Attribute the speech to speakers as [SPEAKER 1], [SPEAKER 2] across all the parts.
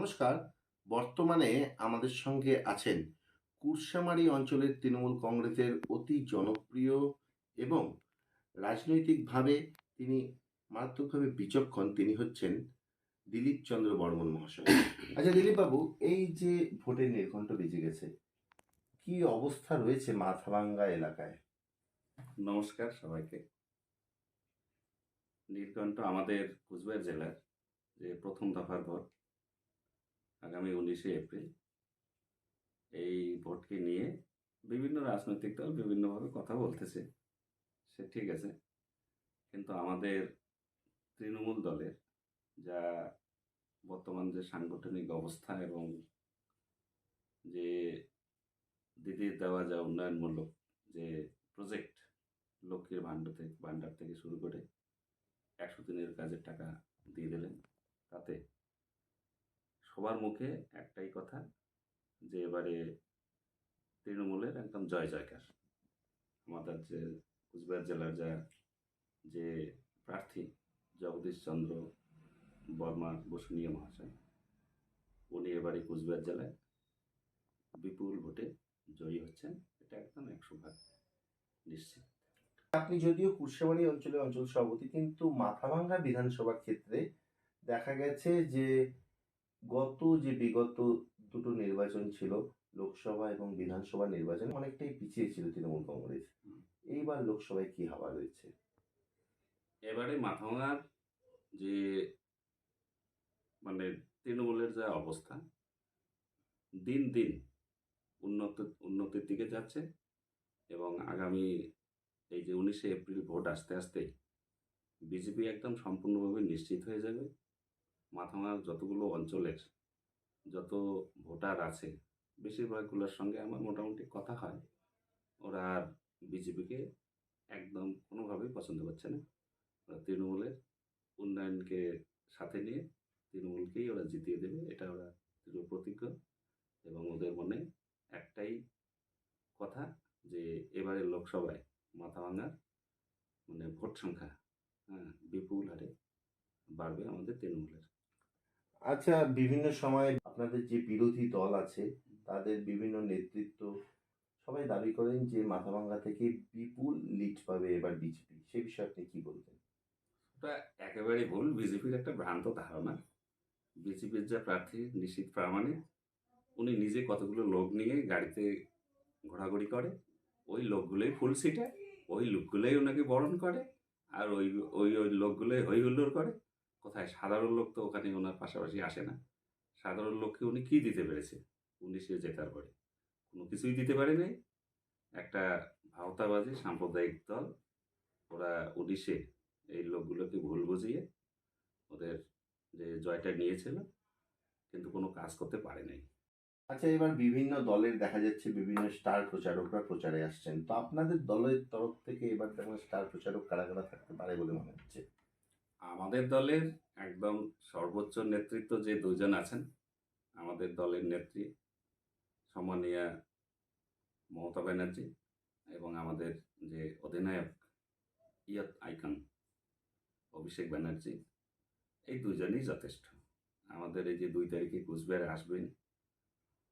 [SPEAKER 1] নমস্কার। বর্তমানে আমাদের সঙ্গে আছেন কুরসামারি অঞ্চলের তৃণমূল কংগ্রেসের অতি জনপ্রিয় এবং রাজনৈতিকভাবে তিনি মারাত্মকভাবে বিচক্ষণ তিনি হচ্ছেন দিলীপ চন্দ্র বর্মন মহাশয়। আচ্ছা দিলীপবাবু, এই যে ভোটের নির্ঘণ্ট বেজে গেছে, কি অবস্থা রয়েছে মাথাভাঙ্গা এলাকায়?
[SPEAKER 2] নমস্কার সবাইকে। নীলকণ্ঠ আমাদের কুচবিহার জেলার যে প্রথম দফার ভোট আগামী উনিশে এপ্রিল। এই ভোটকে নিয়ে বিভিন্ন রাজনৈতিক দল বিভিন্নভাবে কথা বলতেছে। সে ঠিক আছে। কিন্তু আমাদের তৃণমূল দলের যা বর্তমান যে সাংগঠনিক অবস্থা এবং যে দিদির দেওয়া যা উন্নয়নমূলক যে প্রজেক্ট লক্ষ্মীর ভাণ্ডার থেকে ভাণ্ডার থেকে শুরু করে একশো দিনের কাজের টাকা দিয়ে তাতে সবার মুখে একটাই কথা, যে এবারে তৃণমূলের একদম জয় জয়কার। আমাদের যে কুচবিহার জেলার যা, যে প্রার্থী জগদীশ চন্দ্র বর্মা বসুনিয়া মহাশয়, উনি এবারে কুচবিহার জেলায় বিপুল ভোটে জয়ী হচ্ছেন। এটা একদম একশো ভাগ নিশ্চিত।
[SPEAKER 1] আপনি যদিও কুরসামারি অঞ্চলের অঞ্চল সভাপতি, কিন্তু মাথাভাঙ্গা বিধানসভার ক্ষেত্রে দেখা গেছে যে গত যে বিগত দুটো নির্বাচন ছিল লোকসভা এবং বিধানসভা নির্বাচন অনেকটাই পিছিয়ে ছিল তৃণমূল কংগ্রেস। এইবার লোকসভায় কি হাওয়া রয়েছে?
[SPEAKER 2] এবারে মাথাভাঙার যে মানে তৃণমূলের যা অবস্থা দিন দিন উন্নত উন্নতির দিকে যাচ্ছে এবং আগামী এই যে উনিশে এপ্রিল ভোট আসতে আসতেই বিজেপি একদম সম্পূর্ণভাবে নিশ্চিত হয়ে যাবে। মাথাভাঙার যতগুলো অঞ্চলের যত ভোটার আছে, বেশিরভাগগুলোর সঙ্গে আমার মোটামুটি কথা হয়। ওরা আর বিজেপিকে একদম কোনোভাবেই পছন্দ করছে না। ওরা তৃণমূলের উন্নয়নকে সাথে নিয়ে তৃণমূলকেই ওরা জিতিয়ে দেবে, এটা ওরা দৃঢ় প্রতিজ্ঞ। এবং ওদের মনে একটাই কথা যে এবারে লোকসভায় মাথাভাঙার মানে ভোট সংখ্যা হ্যাঁ বিপুল হারে বাড়বে আমাদের তৃণমূলের।
[SPEAKER 1] আচ্ছা বিভিন্ন সময় আপনাদের যে বিরোধী দল আছে, তাদের বিভিন্ন নেতৃত্ব সবাই দাবি করেন যে মাথাভাঙ্গা থেকে বিপুল লিড পাবে এবার বিজেপি। সে বিষয়ে আপনি কি বলবেন?
[SPEAKER 2] ওটা একেবারে ভুল। বিজেপির একটা ভ্রান্ত ধারণা। বিজেপির যা প্রার্থী নিশ্চিত প্রামাণিক, উনি নিজে কতগুলো লোক নিয়ে গাড়িতে ঘোরাঘুরি করে, ওই লোকগুলোই ফুল সিটে, ওই লোকগুলোই ওনাকে বরণ করে, আর ওই ওই ওই লোকগুলোই হই হুল্লোড় করে। কোথায়? সাধারণ লোক তো ওখানে ওনার পাশাপাশি আসে না। সাধারণ লোককে উনি কী দিতে পেরেছে? উনিশে জেতার পরে কোনো কিছুই দিতে পারে নাই। একটা ভাওতাবাজি, সাম্প্রদায়িক দল। ওরা উনিশে এই লোকগুলোকে ভুল বুঝিয়ে ওদের যে জয়টা নিয়েছিল, কিন্তু কোনো কাজ করতে পারে নাই।
[SPEAKER 1] আচ্ছা এবার বিভিন্ন দলের দেখা যাচ্ছে বিভিন্ন স্টার প্রচারকরা প্রচারে আসছেন। তো আপনাদের দলের তরফ থেকে এবার তেমন স্টার প্রচারক কারা কারা থাকতে পারে বলে মনে হচ্ছে?
[SPEAKER 2] আমাদের দলের একদম সর্বোচ্চ নেতৃত্ব যে দুজন আছেন, আমাদের দলের নেত্রী সম্মানীয়া মমতা ব্যানার্জি এবং আমাদের যে অধিনায়ক ইয়ত আইকন অভিষেক ব্যানার্জি, এই দুজনই যথেষ্ট। আমাদের এই যে দুই তারিখে কুচবিহারে আসবেন,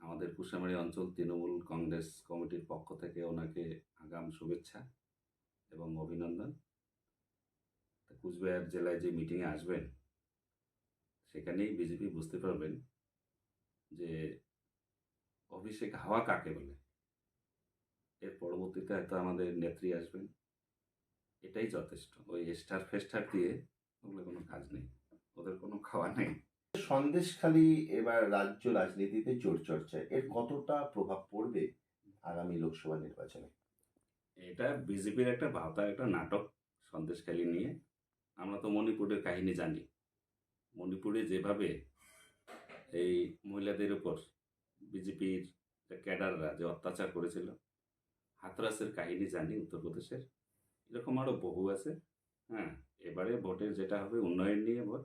[SPEAKER 2] আমাদের কুশামারি অঞ্চল তৃণমূল কংগ্রেস কমিটির পক্ষ থেকে ওনাকে আগাম শুভেচ্ছা এবং অভিনন্দন। কুচবিহার জেলায় যে মিটিংয়ে আসবেন সেখানেই বিজেপি বুঝতে পারবেন যে অভিষেক হাওয়া কাকে বলে। এর পরবর্তীতে হয়তো আমাদের নেত্রী আসবেন। এটাই যথেষ্ট। ওই স্টার ফেস্টার দিয়ে ওগুলো কোনো কাজ নেই। ওদের কোনো খাওয়া নেই।
[SPEAKER 1] সন্দেশখালী এবার রাজ্য রাজনীতিতে জোর চর্চায় এর কতটা প্রভাব পড়বে আগামী লোকসভা নির্বাচনে?
[SPEAKER 2] এটা বিজেপির একটা ভাবতার একটা নাটক সন্দেশখালী নিয়ে। আমরা তো মণিপুরের কাহিনী জানি। মণিপুরে যেভাবে এই মহিলাদের উপর বিজেপির ক্যাডাররা যে অত্যাচার করেছিল হাতরাসের কাহিনী জানি উত্তরপ্রদেশের। এরকম আরও বহু আছে হ্যাঁ। এবারে ভোটের যেটা হবে, উন্নয়ন নিয়ে ভোট।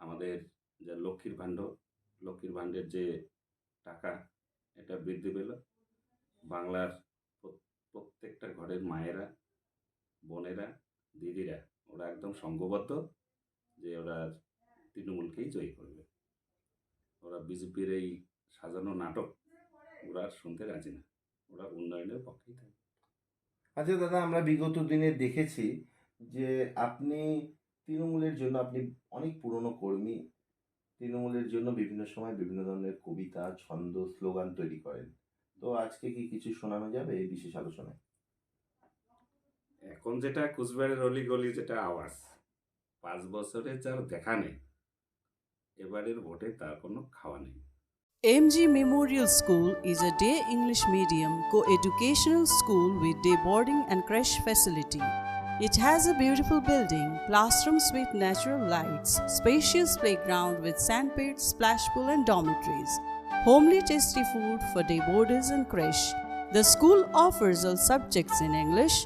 [SPEAKER 2] আমাদের যে লক্ষ্মীর ভাণ্ড, লক্ষ্মীর ভাণ্ডের যে টাকা, এটা বৃদ্ধি পেল। বাংলার প্রত্যেকটা ঘরের মায়েরা, বোনেরা, দিদিরা ওরা একদম সংঘবদ্ধ যে ওরা তৃণমূলকেই জয়ী করবে। ওরা বিজেপির এই সাজানো নাটক ওরা শুনতে রাজি না। ওরা উন্নয়নের পক্ষেই থাকে।
[SPEAKER 1] আচ্ছা দাদা, আমরা বিগত দিনে দেখেছি যে আপনি তৃণমূলের জন্য আপনি অনেক পুরনো কর্মী। তৃণমূলের জন্য বিভিন্ন সময় বিভিন্ন ধরনের কবিতা, ছন্দ, স্লোগান তৈরি করেন। তো আজকে কি কিছু শোনানো যাবে এই বিশেষ আলোচনায়?
[SPEAKER 2] এখন যেটা কুচবিহারের অলি গলি যেটা আওয়াজ পাঁচ বছরে যার দেখা নেই এবারের ভোটে তার কোনো খাওয়া নেই
[SPEAKER 3] MG Memorial School is a day English medium co-educational school with day boarding and creche facility. It has a beautiful building, classrooms with natural lights, spacious playground with sandpit, splash pool and dormitories, homely tasty food for day boarders and creche. The school offers all subjects in English.